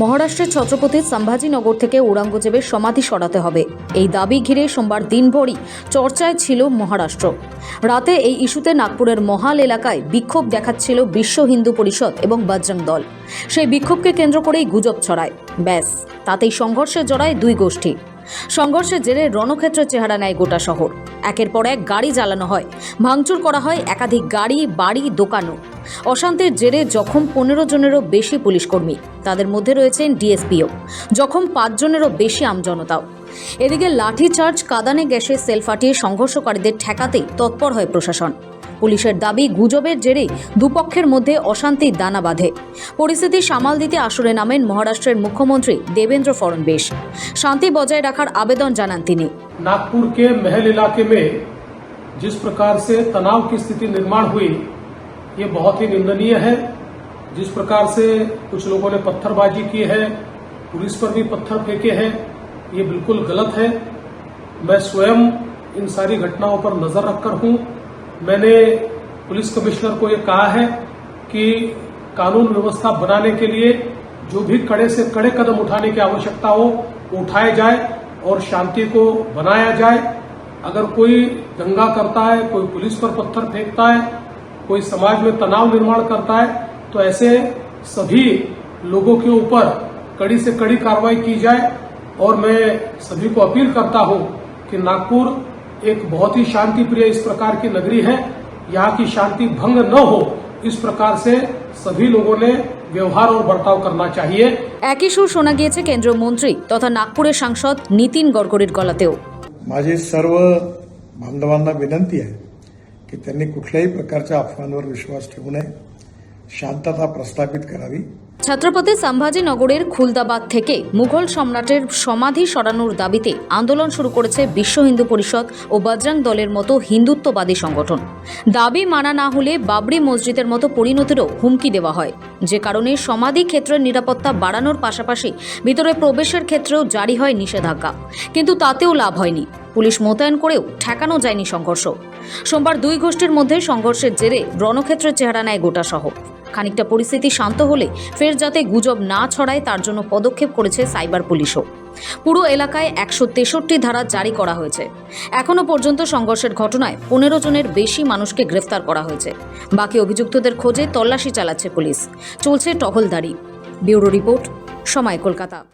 মহারাষ্ট্রের ছত্রপতি সম্ভাজিনগর থেকে ঔরঙ্গজেবের সমাধি সরাতে হবে। এই দাবি ঘিরে সোমবার দিনভরই চর্চায় ছিল মহারাষ্ট্র। রাতে এই ইস্যুতে নাগপুরের মহাল এলাকায় বিক্ষোভ দেখাচ্ছিল বিশ্ব হিন্দু পরিষদ এবং বজরং দল। সেই বিক্ষোভকে কেন্দ্র করেই গুজব ছড়ায়। ব্যাস, তাতেই সংঘর্ষে জড়ায় দুই গোষ্ঠী। সংঘর্ষের জেরে রণক্ষেত্রের চেহারা নেয় গোটা শহর। একের পর এক গাড়ি জ্বালানো হয়। ভাঙচুর করা হয় একাধিক গাড়ি, বাড়ি, দোকানও। অশান্তির জেরে জখম পনেরো জনেরও বেশি পুলিশকর্মী তাদের মধ্যে রয়েছেন ডিএসপিও। জখম পাঁচজনেরও বেশি আমজনতাও এদিকে লাঠিচার্জ কাদানে গ্যাসে সেল ফাটিয়ে সংঘর্ষকারীদের ঠেকাতেই তৎপর হয় প্রশাসন। পুলিশের দাবি গুজবের জেরেই দুপক্ষের মধ্যে অশান্তির দানা বাঁধে পরিস্থিতি সামাল দিতে আসরে নামেন মহারাষ্ট্রের মুখ্যমন্ত্রী দেবেন্দ্র ফড়নবিস শান্তি বজায় রাখার আবেদন জানান তিনি नागपुर के महल इलाके में जिस प्रकार से तनाव की स्थिति निर्माण हुई ये बहुत ही निंदनीय है जिस प्रकार से कुछ लोगों ने पत्थरबाजी की है पुलिस पर भी पत्थर फेंके हैं ये बिल्कुल गलत है मैं स्वयं इन सारी घटनाओं पर नजर रखकर हूं मैंने पुलिस कमिश्नर को ये कहा है कि कानून व्यवस्था बनाने के लिए जो भी कड़े से कड़े कदम उठाने की आवश्यकता हो, वो उठाए जाए और शांति को बनाया जाए। अगर कोई दंगा करता है, कोई पुलिस पर पत्थर फेंकता है, कोई समाज में तनाव निर्माण करता है तो ऐसे सभी लोगों के ऊपर कड़ी से कड़ी कार्रवाई की जाए। और मैं सभी को अपील करता हूँ कि नागपुर एक बहुत ही शांति प्रिय इस प्रकार की नगरी है यहाँ की शांति भंग न हो इस प्रकार से सभी लोगों ने व्यवहार और बर्ताव करना चाहिए একই সুর শোনা গিয়েছে কেন্দ্রীয় মন্ত্রী তথা নাগপুরের সাংসদ নীতিন গডকরির গলাতেও माझी सर्व बांधवांना विनंती आहे की त्यांनी कुठल्याही प्रकारच्या अफवांवर विश्वास ठेवू नये शांतता प्रस्थापित करावी ছত্রপতি সম্ভাজিনগরের খুলদাবাদ থেকে মুঘল সম্রাটের সমাধি সরানোর দাবিতে আন্দোলন শুরু করেছে বিশ্ব হিন্দু পরিষদ ও বজরং দলের মতো হিন্দুত্ববাদী সংগঠন। দাবি মানা না হলে বাবরি মসজিদের মতো পরিণতিরও হুমকি দেওয়া হয়। যে কারণে সমাধি ক্ষেত্রের নিরাপত্তা বাড়ানোর পাশাপাশি ভিতরে প্রবেশের ক্ষেত্রেও জারি হয় নিষেধাজ্ঞা। কিন্তু তাতেও লাভ হয়নি। পুলিশ মোতায়েন করেও ঠেকানো যায়নি সংঘর্ষ। সোমবার দুই গোষ্ঠীর মধ্যে সংঘর্ষের জেরে রণক্ষেত্রের চেহারা নেয় গোটা শহর। খানিকটা পরিস্থিতি শান্ত হলে ফের যাতে গুজব না ছড়ায়, তার জন্য পদক্ষেপ করেছে সাইবার পুলিশও। পুরো এলাকায় একশো তেষট্টি ধারা জারি করা হয়েছে। এখনও পর্যন্ত সংঘর্ষের ঘটনায় পনেরো জনের বেশি মানুষকে গ্রেফতার করা হয়েছে। বাকি অভিযুক্তদের খোঁজে তল্লাশি চালাচ্ছে পুলিশ। চলছে টহলদারি। ব্যুরো রিপোর্ট, সময় কলকাতা।